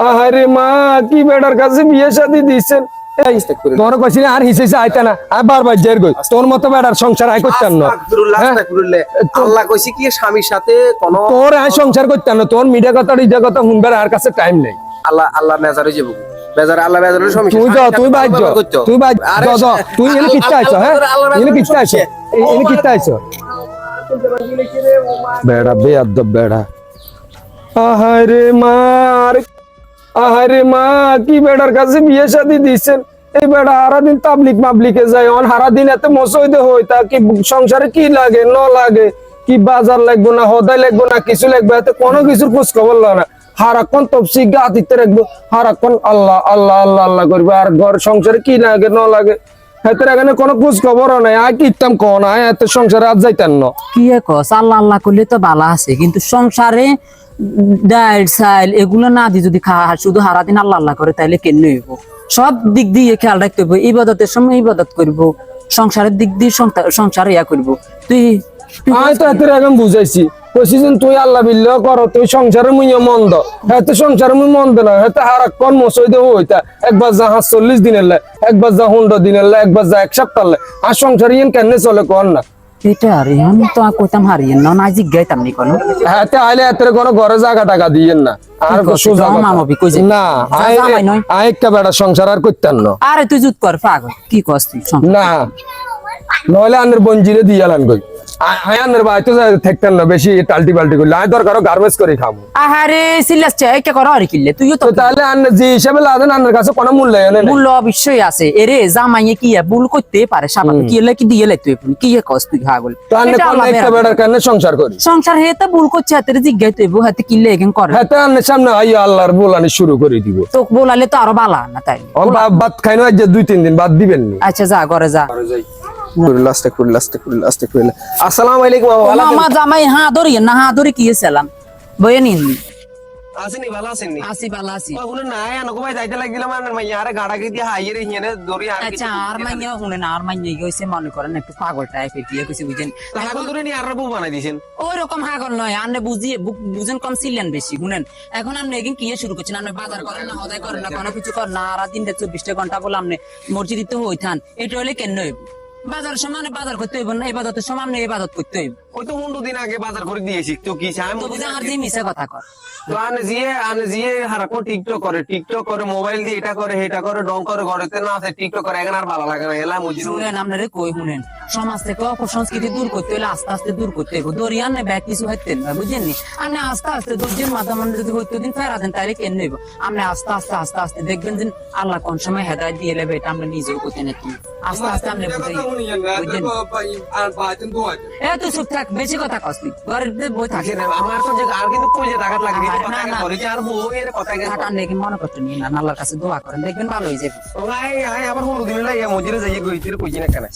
আহারে মা কি বেটার কাছে বিয়ে শাদি তোর কইছি আর হিসেছে আইতা না আর বারবার জের গই তোর মতো বেটার সংসার আই করতাম না। আস্তাগফিরুল্লাহ, হ্যাঁ? আস্তাগফিরুল্লাহ। আল্লাহ কইছে কি স্বামীর সাথে কোন তোর আই সংসার করতাম না তোর মিডিয়া কথা ইডা কথা শুনবার আর কাছে টাইম নেই। আল্লাহ আল্লাহ মেজারে যাব মেজারে আল্লাহ মেজারে স্বামী তুই যা তুই বাইর যা তুই বাইর যা যা তুই এনে কিচ্ছা আইছ হ্যাঁ? এনে কিচ্ছা আইছ এনে কিচ্ছা আইছ বেড়া বেয়াদ্দ বেড়া। আহারে মা আরে আহারে মা, কি বেড়ার কাছে বিয়ে শাদি দিছেন এই বেড়া হারা দিন তাবলিক মাবলিকে যায়, অন হারা দিন এত মসইদে হই তা কি সংসারে কি লাগে, ন লাগে? কি বাজার লাগবো না হদাই লাগবো না, কিছু লাগবে? এতে কোনো কিছুর খোঁজ খবর না। হারাক্ষণ তফসি গা দিতে রাখব হারাক্ষণ আল্লাহ আল্লাহ আল্লাহ আল্লাহ করবে। আর ঘর সংসারে কি লাগে, ন লাগে? হেতের এখানে কোনো খোঁজ খবরও নাই আর কি ইতাম কন আয় এত সংসারে আজ যাইতেন না। কি কস, আল্লাহ আল্লাহ করলে তো ভালো আছে, কিন্তু সংসারে ডাইল সাইল এগুলো না দিয়ে যদি খা শুধু হারা দিন আল্লাহ আল্লাহ করে, তাইলে কেন হইব? সব দিক দিয়ে খেয়াল রাখতে হইব, ইবাদতের সময় ইবাদত করব, সংসারের দিক দিয়ে সংসার- ইয়া করব। তুই আমি তো এত এখন বুঝাইছি। কইছি তুই আল্লাহ বিল্লাহ কর, তুই সংসারে মুই মন্দ। হ্যাঁ তো সংসারে মুই মন্দ না হ্যাঁ তো হারাক্ষণ মসই দেবো হইতা। একবার যা হাঁস চল্লিশ দিনের লাই একবার যা হুন্ডো দিনের লাই একবার যা এক সপ্তাহ লাই আর সংসার ইয়েন কেন চলে কর না? আর আমি তো কইতাম হারিয়ে না না জিজ্ঞাইতাম নি কোনো হ্যাঁ তে আইলে এত কোনো ঘরে জায়গা টাকা দিয়েন না আর কি করছিস? সোজা আমার কথা। মামাবি কই যে? না যা জামাই নয়। আই একটা বেড়া সংসার আর করতেন না আরে তুই জুত কর পাগল কি কস তুই না নইলে আনের বঞ্জিরে কই আই আনের বাই তো থাকতেন না বেশি টাল্টি পাল্টি করলে। আই দরকার গার্বেজ করে খাব। আহারে সিলাস চাই কে কর আর কিল্লে তুইও তো তো তাহলে আন্নে যে হিসাবে লাদেন আন্নের কাছে কোনো মূল্যায়ন নেই মূল্য অবশ্যই আছে। এরে জামাইয়ে কি ভুল করতে পারে? স্বাভাবিক কি হলে কি দিয়ে লাই তুই কি কস তুই পাগল তো এটা কোন একটা বেড়ার কারণে সংসার করি? সংসার হেতে ভুল করছে হাতের জিজ্ঞাই তুই হাতে কিল্লে এখান করে? হ্যাঁ তো আন্নের সামনে আইয়া আল্লাহর বলানি শুরু করে দিব। তো বলালে তো আরও বালা না তাই? ও বা- ভাত খাই না দুই তিন দিন বাদ দিবেন আচ্ছা যা ঘরে যা। আস্তাগফিরুল্লাহ, আস্তাগফিরুল্লাহ। আসসালামু আলাইকুম মামা, ভালো আছেন? মামা জামাই হা ধরি না হা ধরি কি এসেলাম বয়ে নিন। আছেননি, ভালো আছেননি? আসি বালা আসি। ওগুলো নাই, আনকো ভাই যাইতে লাগিলাম, আর মাইয়া আরে গাড়া গিয়ে হাইয়ে রে হিয়ানে দড়ি আর আচ্ছা আর মাইয়া শুনে না আর মাইয়া গেছে মনে করেন একটু পাগল টাইপের কি কইছে বুঝেন। পাগল ধরে নিয়ে আর বউ বানাই দিছেন। ওই রকম হাগল নয় বুঝিয়ে বুঝেন কম ছিলেন বেশি শুনেন। এখন আপনি এগিন কি শুরু করছেন? আপনি বাজার করেন না হদাই করেন না কোনো কিছু করেন না আর দিনটা চব্বিশটা ঘণ্টা বলে আপনি মসজিদে তো হইথান এটা হলে কেন হইব? বাজার সময় বাজার করতে হইব না করতে হইব। ওই তো হুন্ডু দিন আগে বাজার করে দিয়েছি তো কি চাই তো বুঝে আর যে মিশে কথা কর তো আনে জিয়ে আনে জিয়ে হারাকো টিকটক করে টিকটক করে মোবাইল দিয়ে এটা করে এটা করে ডং করে ঘরেতে না আছে টিকটক করে এখন আর ভালো লাগে না এলা মজুর। শুনেন আপনারে কই শুনেন সমাজ থেকে অপসংস্কৃতি দূর করতে হলে আস্তে আস্তে দূর করতে হইব। দরিয়ান না ব্যাগ কিছু হইতেন না বুঝেন নি? আপনি আস্তে আস্তে দর্জির মাধ্যমে যদি হইতে দিন ফেরা দেন তাহলে কেন হইব? আপনি আস্তে আস্তে আস্তে আস্তে দেখবেন যে আল্লাহ কোন সময় হেদায়ত দিয়ে লেবে এটা আমরা নিজেও করতে নাকি আস্তে আস্তে আপনি বুঝাই এ তুই চুপ থাক বেশি কথা কস তুই বই থাকে আমার তো যে আর কিন্তু কই টাকাত লাগে না, না। করে আর বউ এর কথা গেছে নাকি মনে করতে না আল্লাহর কাছে দোয়া করেন দেখবেন ভালো হয়ে যাবে দিন মজুরে যাইয়ে গইতির কইছি না কেন